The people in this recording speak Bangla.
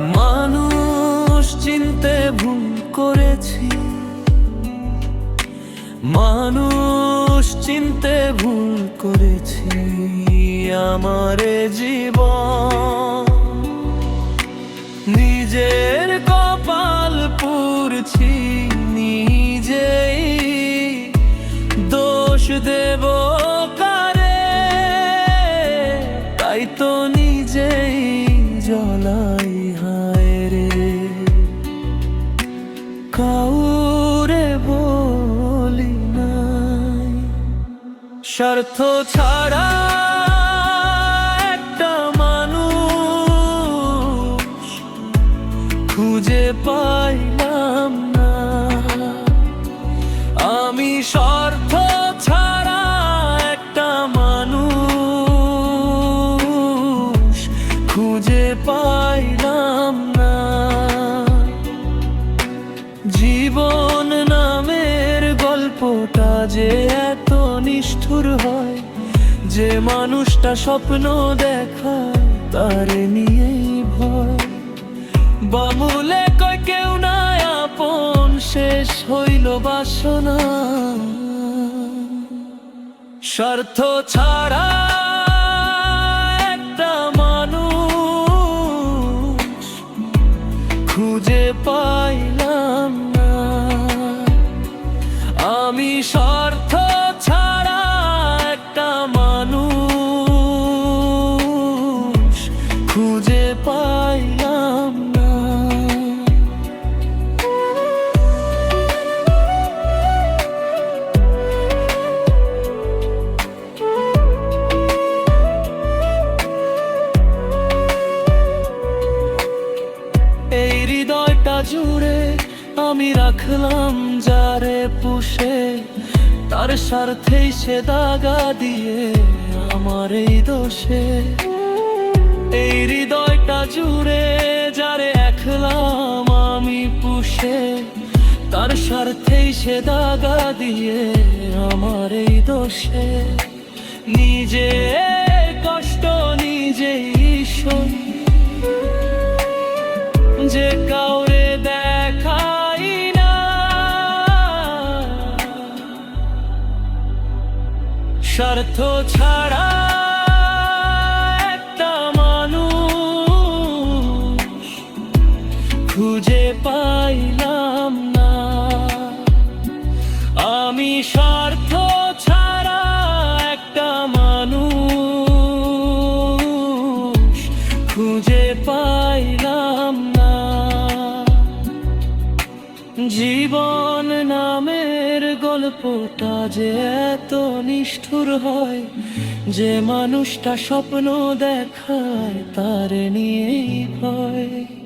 মানুষ চিনতে ভুল করেছি। মানুষ চিনতে ভুল করেছি আমার জীবন। নিজের কপাল পুরছি নিজেই। দোষ দেব স্বার্থ ছাড়া একটা মানুষ খুঁজে পাইলাম না। আমি স্বার্থ ছাড়া একটা মানুষ খুঁজে পাইলাম না। জীবন নামের গল্পটা যে এত নিষ্ঠুর হয়। যে মানুষটা স্বপ্ন দেখায়, তার নিয়েই ভয়। বামুলে কয়, কেউ নাই আপন, শেষ হইল বাসনা। স্বার্থ ছাড়া একটা মানুষ খুঁজে পাইলাম পাইলাম না। এই হৃদয়টা জুড়ে আমি রাখলাম যারে পুষে, তার স্বার্থেই সে দাগা দিয়ে আমার এই দোষে। এই হৃদয়টা জুড়ে যারে রাখলাম আমি পুষে, তার স্বার্থেই সে দাগা দিয়ে আমার এই দোষে। নিজে কষ্ট নিজেই সই যে কাউরে দেখাই না, স্বার্থ ছাড়া খুঁজে পাইলাম না। আমি স্বার্থ ছাড়া একটা মানুষ খুঁজে পাইলাম না। জীবন নামের গল্পটা যে এত নিষ্ঠুর হয়, যে মানুষটা স্বপ্ন দেখায় তার নিয়েই ভয়।